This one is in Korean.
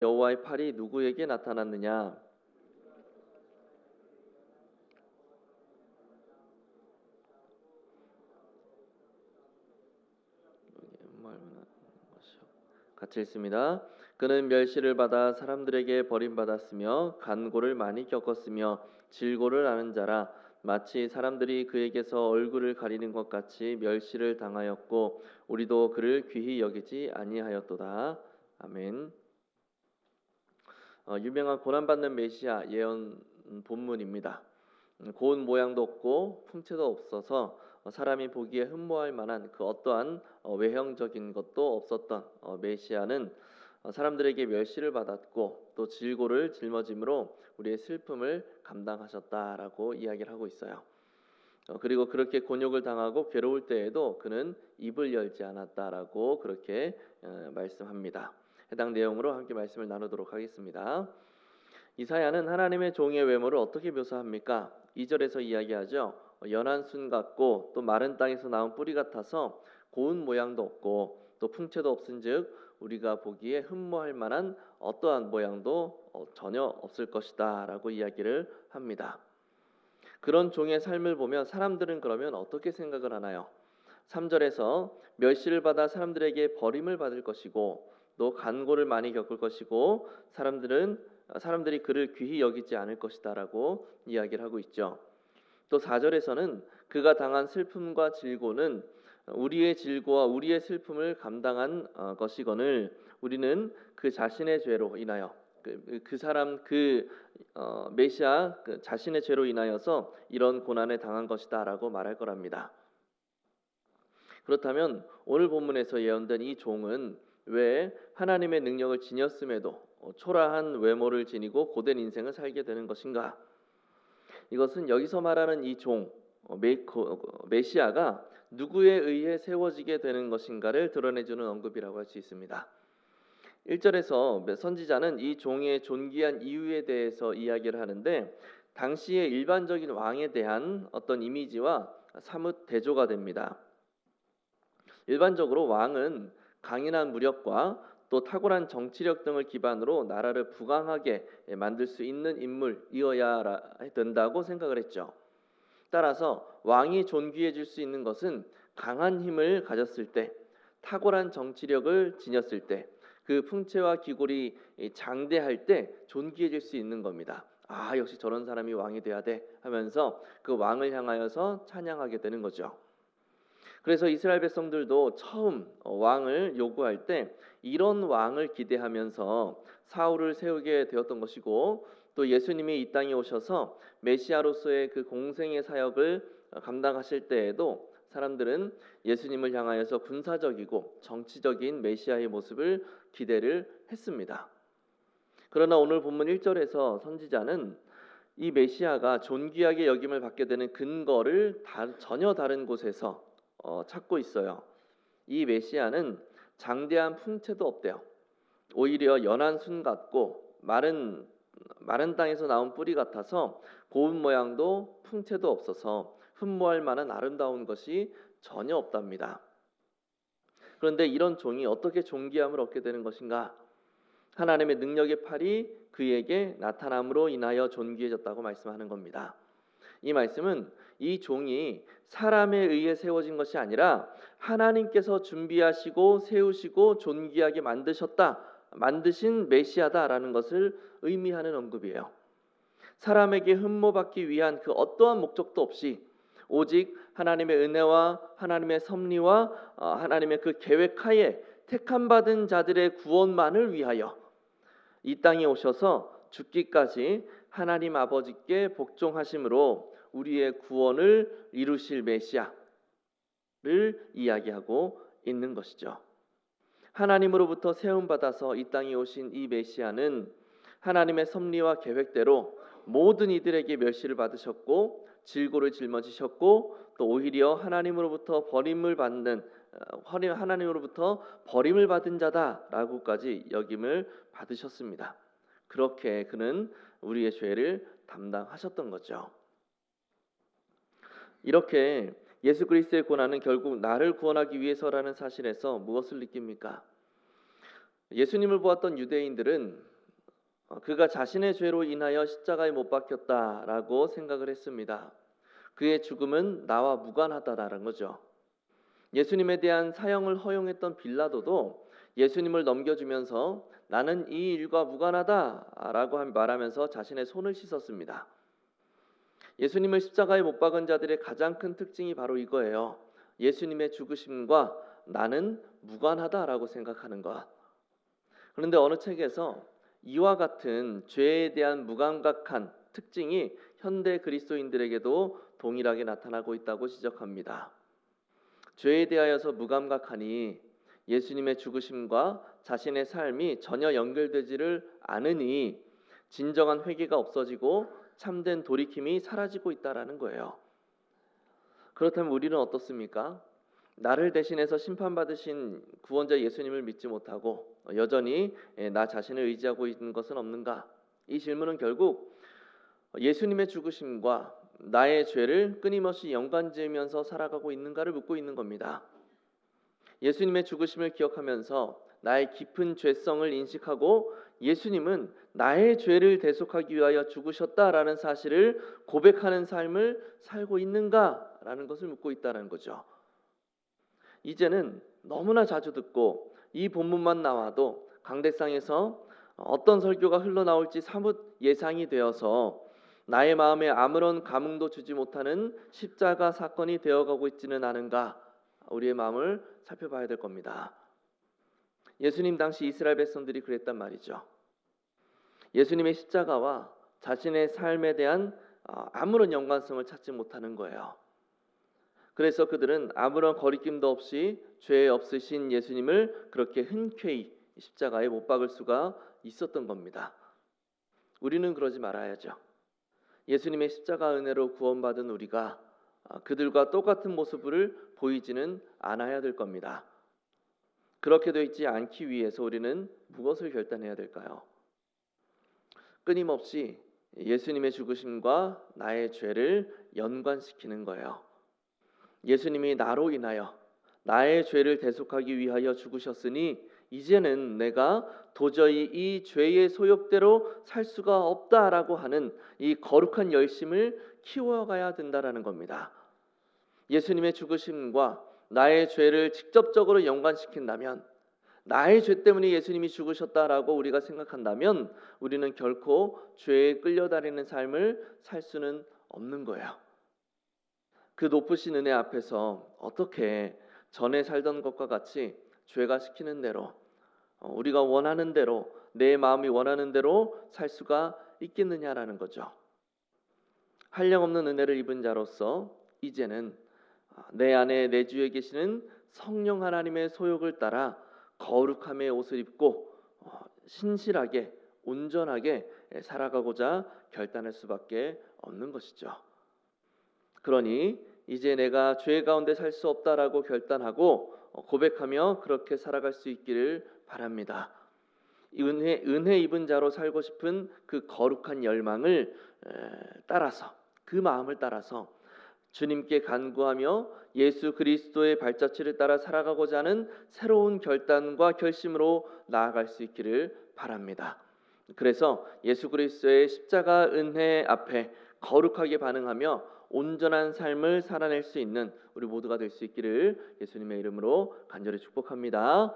여호와의 팔이 누구에게 나타났느냐? 같이 읽습니다. 그는 멸시를 받아 사람들에게 버림받았으며 간고를 많이 겪었으며 질고를 아는 자라 마치 사람들이 그에게서 얼굴을 가리는 것 같이 멸시를 당하였고 우리도 그를 귀히 여기지 아니하였도다. 아멘. 어, 유명한 고난받는 메시아 예언 본문입니다. 음, 고운 모양도 없고 품체도 없어서 어, 사람이 보기에 흠모할 만한 그 어떠한 어, 외형적인 것도 없었던 어, 메시아는 어, 사람들에게 멸시를 받았고 또 질고를 짊어짐으로 우리의 슬픔을 감당하셨다라고 이야기를 하고 있어요. 어, 그리고 그렇게 곤욕을 당하고 괴로울 때에도 그는 입을 열지 않았다라고 그렇게 어, 말씀합니다. 해당 내용으로 함께 말씀을 나누도록 하겠습니다. 이사야는 하나님의 종의 외모를 어떻게 묘사합니까? 2절에서 이야기하죠. 연한 순 같고 또 마른 땅에서 나온 뿌리 같아서 고운 모양도 없고 또 풍채도 없은즉 우리가 보기에 흠모할 만한 어떠한 모양도 어, 전혀 없을 것이다라고 이야기를 합니다. 그런 종의 삶을 보면 사람들은 그러면 어떻게 생각을 하나요? 3절에서 멸시를 받아 사람들에게 버림을 받을 것이고 또 간고를 많이 겪을 것이고 사람들은 사람들이 그를 귀히 여기지 않을 것이다라고 이야기를 하고 있죠. 또 4절에서는 그가 당한 슬픔과 질고는 우리의 질고와 우리의 슬픔을 감당한 어, 것이거늘 우리는 그 자신의 죄로 인하여 그, 그 사람 그 어, 메시아 그 자신의 죄로 인하여서 이런 고난에 당한 것이다라고 말할 거랍니다. 그렇다면 오늘 본문에서 예언된 이 종은 왜 하나님의 능력을 지녔음에도 어, 초라한 외모를 지니고 고된 인생을 살게 되는 것인가? 이것은 여기서 말하는 이종 어, 메시아가 누구에 의해 세워지게 되는 것인가를 드러내주는 언급이라고 할 수 있습니다. 1절에서 선지자는 이 종의 존귀한 이유에 대해서 이야기를 하는데 당시의 일반적인 왕에 대한 어떤 이미지와 사뭇 대조가 됩니다. 일반적으로 왕은 강인한 무력과 또 탁월한 정치력 등을 기반으로 나라를 부강하게 만들 수 있는 인물이어야 된다고 생각을 했죠. 따라서 왕이 존귀해질 수 있는 것은 강한 힘을 가졌을 때, 탁월한 정치력을 지녔을 때, 그 풍채와 기골이 장대할 때 존귀해질 수 있는 겁니다. 아 역시 저런 사람이 왕이 돼야 돼 하면서 그 왕을 향하여서 찬양하게 되는 거죠. 그래서 이스라엘 백성들도 처음 어, 왕을 요구할 때 이런 왕을 기대하면서 사울을 세우게 되었던 것이고 또 예수님이 이 땅에 오셔서 메시아로서의 그 공생의 사역을 감당하실 때에도 사람들은 예수님을 향하여서 군사적이고 정치적인 메시아의 모습을 기대를 했습니다. 그러나 오늘 본문 1절에서 선지자는 이 메시아가 존귀하게 여김을 받게 되는 근거를 다, 전혀 다른 곳에서 어, 찾고 있어요. 이 메시아는 장대한 풍채도 없대요. 오히려 연한 순 같고 마른 마른 땅에서 나온 뿌리 같아서 고운 모양도 풍채도 없어서 흠모할 만한 아름다운 것이 전혀 없답니다. 그런데 이런 종이 어떻게 존귀함을 얻게 되는 것인가? 하나님의 능력의 팔이 그에게 나타남으로 인하여 존귀해졌다고 말씀하는 겁니다. 이 말씀은 이 종이 사람에 의해 세워진 것이 아니라 하나님께서 준비하시고 세우시고 존귀하게 만드셨다, 만드신 메시아다라는 것을 의미하는 언급이에요. 사람에게 흠모받기 위한 그 어떠한 목적도 없이 오직 하나님의 은혜와 하나님의 섭리와 어, 하나님의 그 계획하에 택함 받은 자들의 구원만을 위하여 이 땅에 오셔서 죽기까지 하나님 아버지께 복종하심으로 우리의 구원을 이루실 메시아를 이야기하고 있는 것이죠. 하나님으로부터 세움 받아서 이 땅에 오신 이 메시아는 하나님의 섭리와 계획대로 모든 이들에게 멸시를 받으셨고 질고를 짊어지셨고 또 오히려 하나님으로부터 버림을 받는 어, 하나님으로부터 버림을 받은 자다라고까지 여김을 받으셨습니다. 그렇게 그는 우리의 죄를 담당하셨던 거죠. 이렇게 예수 그리스도의 고난은 결국 나를 구원하기 위해서라는 사실에서 무엇을 느낍니까? 예수님을 보았던 유대인들은 어, 그가 자신의 죄로 인하여 십자가에 못 박혔다라고 생각을 했습니다. 그의 죽음은 나와 무관하다라는 거죠. 예수님에 대한 사형을 허용했던 빌라도도 예수님을 넘겨주면서 나는 이 일과 무관하다라고 말하면서 자신의 손을 씻었습니다. 예수님을 십자가에 못 박은 자들의 가장 큰 특징이 바로 이거예요. 예수님의 죽으심과 나는 무관하다라고 생각하는 것. 그런데 어느 책에서 이와 같은 죄에 대한 무감각한 특징이 현대 그리스도인들에게도 동일하게 나타나고 있다고 지적합니다. 죄에 대하여서 무감각하니 예수님의 죽으심과 자신의 삶이 전혀 연결되지를 않으니 진정한 회개가 없어지고 참된 돌이킴이 사라지고 있다라는 거예요. 그렇다면 우리는 어떻습니까? 나를 대신해서 심판받으신 구원자 예수님을 믿지 못하고 여전히 나 자신을 의지하고 있는 것은 없는가? 이 질문은 결국 예수님의 죽으심과 나의 죄를 끊임없이 연관지으면서 살아가고 있는가를 묻고 있는 겁니다. 예수님의 죽으심을 기억하면서 나의 깊은 죄성을 인식하고 예수님은 나의 죄를 대속하기 위하여 죽으셨다라는 사실을 고백하는 삶을 살고 있는가라는 것을 묻고 있다는 거죠. 이제는 너무나 자주 듣고 이 본문만 나와도 강대상에서 어떤 설교가 흘러나올지 사뭇 예상이 되어서 나의 마음에 아무런 감흥도 주지 못하는 십자가 사건이 되어가고 있지는 않은가 우리의 마음을 살펴봐야 될 겁니다. 예수님 당시 이스라엘 백성들이 그랬단 말이죠. 예수님의 십자가와 자신의 삶에 대한 아, 아무런 연관성을 찾지 못하는 거예요. 그래서 그들은 아무런 거리낌도 없이 죄 없으신 예수님을 그렇게 흔쾌히 십자가에 못 박을 수가 있었던 겁니다. 우리는 그러지 말아야죠. 예수님의 십자가 은혜로 구원받은 우리가 아, 그들과 똑같은 모습을 보이지는 않아야 될 겁니다. 그렇게 되어 있지 않기 위해서 우리는 무엇을 결단해야 될까요? 끊임없이 예수님의 죽으심과 나의 죄를 연관시키는 거예요. 예수님이 나로 인하여 나의 죄를 대속하기 위하여 죽으셨으니 이제는 내가 도저히 이 죄의 소욕대로 살 수가 없다라고 하는 이 거룩한 열심을 키워가야 된다라는 겁니다. 예수님의 죽으심과 나의 죄를 직접적으로 연관시킨다면 나의 죄 때문에 예수님이 죽으셨다라고 우리가 생각한다면 우리는 결코 죄에 끌려다니는 삶을 살 수는 없는 거예요. 그 높으신 은혜 앞에서 어떻게 전에 살던 것과 같이 죄가 시키는 대로 어, 우리가 원하는 대로 내 마음이 원하는 대로 살 수가 있겠느냐라는 거죠. 한량없는 은혜를 입은 자로서 이제는 아, 내 안에 내 주에 계시는 성령 하나님의 소욕을 따라 거룩함의 옷을 입고 어, 신실하게 온전하게 살아가고자 결단할 수밖에 없는 것이죠. 그러니 이제 내가 죄 가운데 살 수 없다라고 결단하고 어, 고백하며 그렇게 살아갈 수 있기를 바랍니다. 은혜 은혜 입은 자로 살고 싶은 그 거룩한 열망을 따라서 그 마음을 따라서 주님께 간구하며 예수 그리스도의 발자취를 따라 살아가고자 하는 새로운 결단과 결심으로 나아갈 수 있기를 바랍니다. 그래서 예수 그리스도의 십자가 은혜 앞에 거룩하게 반응하며 온전한 삶을 살아낼 수 있는 우리 모두가 될 수 있기를 예수님의 이름으로 간절히 축복합니다.